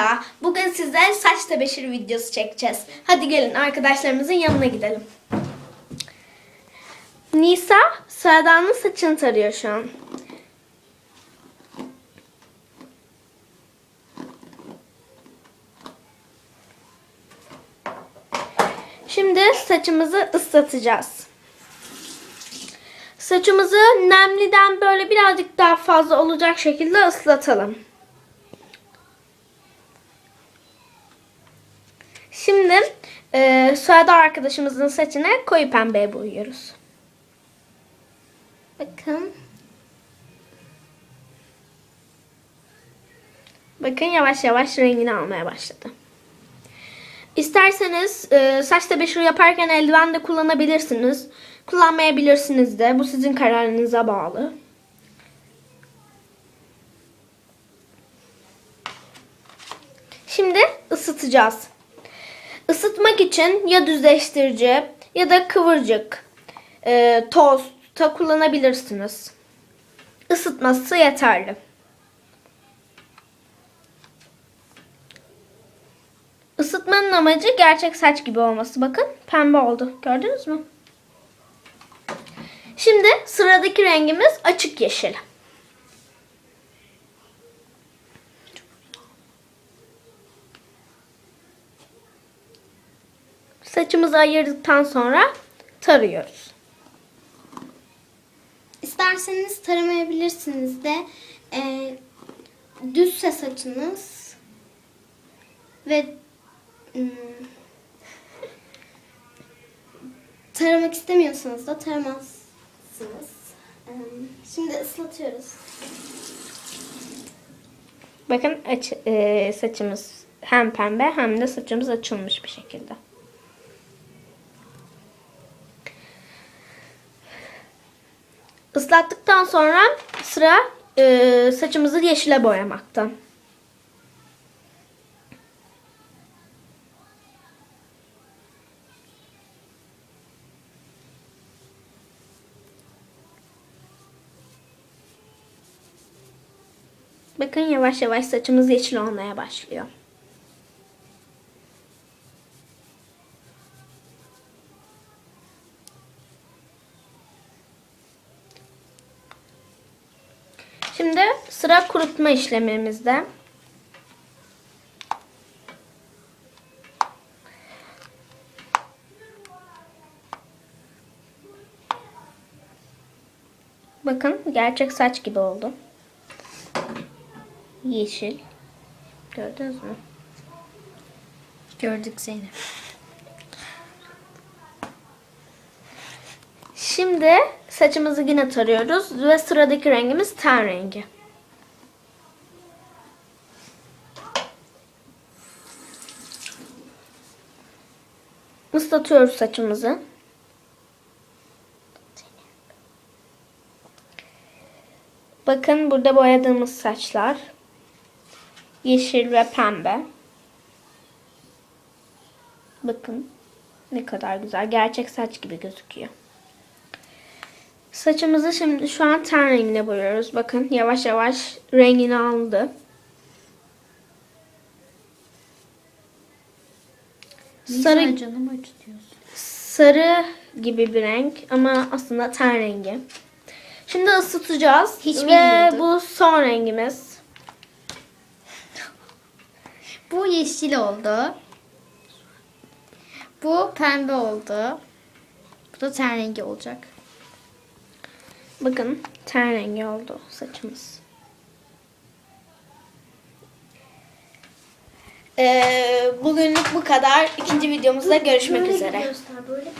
Merhaba. Bugün size saç tebeşiri videosu çekeceğiz. Hadi gelin arkadaşlarımızın yanına gidelim. Nisa Serda'nın saçını tarıyor şu an. Şimdi saçımızı ıslatacağız. Saçımızı nemliden böyle birazcık daha fazla olacak şekilde ıslatalım. Şimdi e, Suada arkadaşımızın saçına koyu pembeye boyuyoruz. Bakın. Bakın yavaş yavaş rengini almaya başladı. İsterseniz e, saç tebeşiri yaparken eldiven de kullanabilirsiniz. Kullanmayabilirsiniz de. Bu sizin kararınıza bağlı. Şimdi ısıtacağız. Isıtmak için ya düzleştirici ya da kıvırcık, e, toz da kullanabilirsiniz. Isıtması yeterli. Isıtmanın amacı gerçek saç gibi olması. Bakın pembe oldu. Gördünüz mü? Şimdi sıradaki rengimiz açık yeşil. Saçımızı ayırdıktan sonra tarıyoruz. İsterseniz taramayabilirsiniz de e, düzse saçınız ve hmm, taramak istemiyorsanız da taramazsınız. E, şimdi ıslatıyoruz. Bakın aç, e, saçımız hem pembe hem de saçımız açılmış bir şekilde. Islattıktan sonra sıra e, saçımızı yeşile boyamakta. Bakın yavaş yavaş saçımız yeşil olmaya başlıyor. Şimdi sıra kurutma işlemimizde. Bakın gerçek saç gibi oldu. Yeşil. Gördünüz mü? Gördük Zeynep. Şimdi saçımızı yine tarıyoruz ve sıradaki rengimiz ten rengi. Islatıyoruz saçımızı. Bakın burada boyadığımız saçlar. Yeşil ve pembe. Bakın ne kadar güzel. Gerçek saç gibi gözüküyor. Saçımızı şimdi şu an ten rengine boyuyoruz. Bakın yavaş yavaş rengini aldı. Sarı, canım acıtıyorsun. sarı gibi bir renk ama aslında ten rengi. Şimdi ısıtacağız Hiç ve bilmiyordum. bu son rengimiz. Bu yeşil oldu. Bu pembe oldu. Bu da ten rengi olacak. Bakın ten rengi oldu saçımız. Ee, bugünlük bu kadar. İkinci videomuzda görüşmek üzere. Göster böyle.